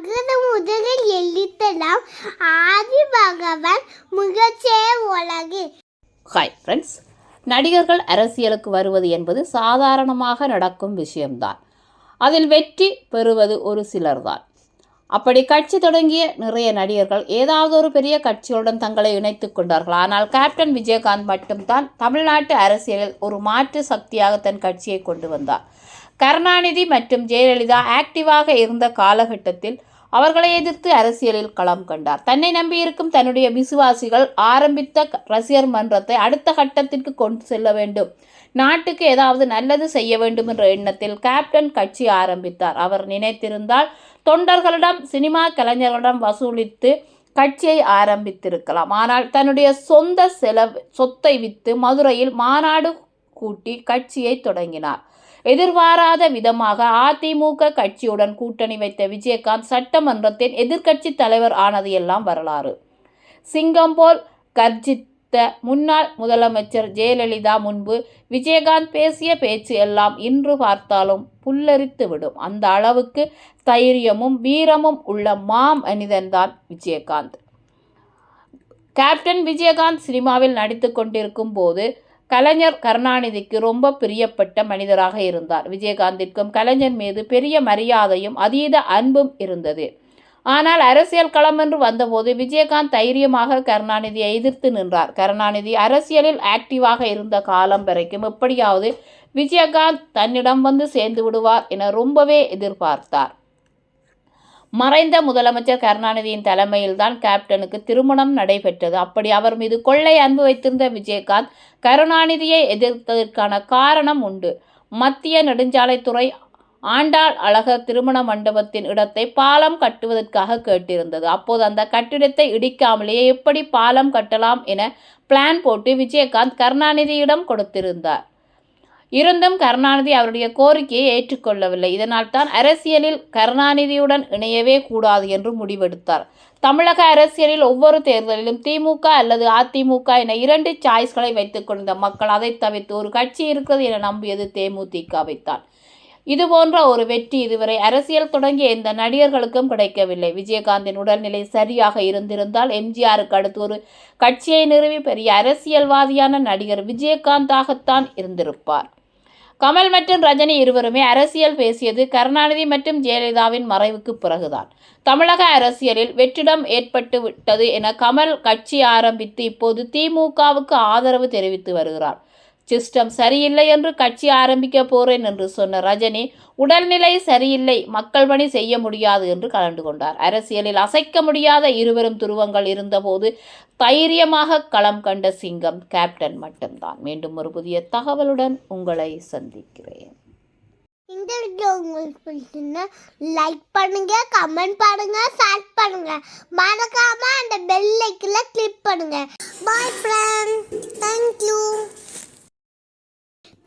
அகர முதலில் எழுத்தலாம் ஆதி பகவான் முகச்சே உலகு. ஹாய் ஃப்ரெண்ட்ஸ் நடிகர்கள் அரசியலுக்கு வருவது என்பது சாதாரணமாக நடக்கும் விஷயம்தான். அதில் வெற்றி பெறுவது ஒரு சிலர்தான். அப்படி கட்சி தொடங்கிய நிறைய நடிகர்கள் ஏதாவது ஒரு பெரிய கட்சிகளுடன் தங்களை இணைத்துக் கொண்டார்கள். ஆனால் கேப்டன் விஜயகாந்த் மட்டும்தான் தமிழ்நாட்டு அரசியலில் ஒரு மாற்று சக்தியாக தன் கட்சியை கொண்டு வந்தார். கருணாநிதி மற்றும் ஜெயலலிதா ஆக்டிவாக இருந்த காலகட்டத்தில் அவர்களை எதிர்த்து அரசியலில் களம் கண்டார். தன்னை நம்பியிருக்கும் தன்னுடைய விசுவாசிகள் ஆரம்பித்த ரசிகர் மன்றத்தை அடுத்த கட்டத்திற்கு கொண்டு செல்ல வேண்டும். நாட்டுக்கு ஏதாவது நல்லது செய்ய வேண்டும் என்ற எண்ணத்தில் கேப்டன் கட்சி ஆரம்பித்தார். அவர் நினைத்திருந்தால் தொண்டர்களிடம் சினிமா கலைஞர்களிடம் வசூலித்து கட்சியை ஆரம்பித்திருக்கலாம். ஆனால் தன்னுடைய சொந்த செலவு சொத்தை விற்று மதுரையில் மாநாடு கூட்டி கட்சியை தொடங்கினார். எதிர்பாராத விதமாக அதிமுக கட்சியுடன் கூட்டணி வைத்த விஜயகாந்த் சட்டமன்றத்தின் எதிர்க்கட்சி தலைவர் ஆனது எல்லாம் வரலாறு. சிங்கம் போல் கர்ஜித்த முன்னாள் முதலமைச்சர் ஜெயலலிதா முன்பு விஜயகாந்த் பேசிய பேச்சு எல்லாம் இன்று பார்த்தாலும் புல்லரித்து விடும். அந்த அளவுக்கு தைரியமும் வீரமும் உள்ள மா மனிதன்தான் விஜயகாந்த். கேப்டன் விஜயகாந்த் சினிமாவில் நடித்து கொண்டிருக்கும் போது கலைஞர் கருணாநிதிக்கு ரொம்ப பிரியப்பட்ட மனிதராக இருந்தார். விஜயகாந்திற்கும் கலைஞர் மீது பெரிய மரியாதையும் அதீத அன்பும் இருந்தது. ஆனால் அரசியல் களம் என்று வந்தபோது விஜயகாந்த் தைரியமாக கருணாநிதியை எதிர்த்து நின்றார். கருணாநிதி அரசியலில் ஆக்டிவாக இருந்த காலம் வரைக்கும் எப்படியாவது விஜயகாந்த் தன்னிடம் வந்து சேர்ந்து விடுவார் என ரொம்பவே எதிர்பார்த்தார். மறைந்த முதலமைச்சர் கருணாநிதியின் தலைமையில்தான் கேப்டனுக்கு திருமணம் நடைபெற்றது. அப்படி அவர் மீது கொள்ளை அன்பு வைத்திருந்த விஜயகாந்த் கருணாநிதியை எதிர்த்ததற்கான காரணம் உண்டு. மத்திய நெடுஞ்சாலைத்துறை ஆண்டாள் அழகர் திருமண மண்டபத்தின் இடத்தை பாலம் கட்டுவதற்காக கேட்டிருந்தது. அப்போது அந்த கட்டிடத்தை இடிக்காமலேயே எப்படி பாலம் கட்டலாம் என பிளான் போட்டு விஜயகாந்த் கருணாநிதியிடம் கொடுத்திருந்தார். இருந்தும் கருணாநிதி அவருடைய கோரிக்கையை ஏற்றுக்கொள்ளவில்லை. இதனால் தான் அரசியலில் கருணாநிதியுடன் இணையவே கூடாது என்று முடிவெடுத்தார். தமிழக அரசியலில் ஒவ்வொரு தேர்தலிலும் திமுக அல்லது அதிமுக என இரண்டு சாய்ஸ்களை வைத்துக் கொண்ட மக்கள் அதை தவிர்த்து ஒரு கட்சி இருக்கிறது என நம்பியது தேமுதிகவைத்தான். இதுபோன்ற ஒரு வெற்றி இதுவரை அரசியல் தொடங்கிய இந்த நடிகர்களுக்கும் கிடைக்கவில்லை. விஜயகாந்தின் உடல்நிலை சரியாக இருந்திருந்தால் எம்ஜிஆருக்கு அடுத்து ஒரு கட்சியை நிறுவி பெரிய அரசியல்வாதியான நடிகர் விஜயகாந்தாகத்தான் இருந்திருப்பார். கமல் மற்றும் ரஜினி இருவருமே அரசியல் பேசியது கருணாநிதி மற்றும் ஜெயலலிதாவின் மறைவுக்கு பிறகுதான். தமிழக அரசியலில் வெற்றிடம் ஏற்பட்டு விட்டது என கமல் கட்சி ஆரம்பித்து இப்போது திமுகவுக்கு ஆதரவு தெரிவித்து வருகிறார். சிஸ்டம் சரியில்லை என்று கட்சி ஆரம்பிக்க போறேன் என்று சொன்ன ரஜினி உடல்நிலை சரியில்லை மக்கள் பணி செய்ய முடியாது என்று கலந்து கொண்டார். அரசியலில் அசைக்க முடியாத இருவரும் துருவங்கள் இருந்தபோது தைரியமாக களம் கண்ட சிங்கம் கேப்டன் மட்டும்தான். மீண்டும் ஒரு புதிய தகவலுடன் உங்களை சந்திக்கிறேன். இந்த வீடியோ உங்களுக்கு பிடிச்சிருந்தா லைக் பண்ணுங்க கமெண்ட் பண்ணுங்க ஷேர் பண்ணுங்க. மறக்காம அந்த பெல் ஐக்கில் கிளிக் பண்ணுங்க. பாய் யூ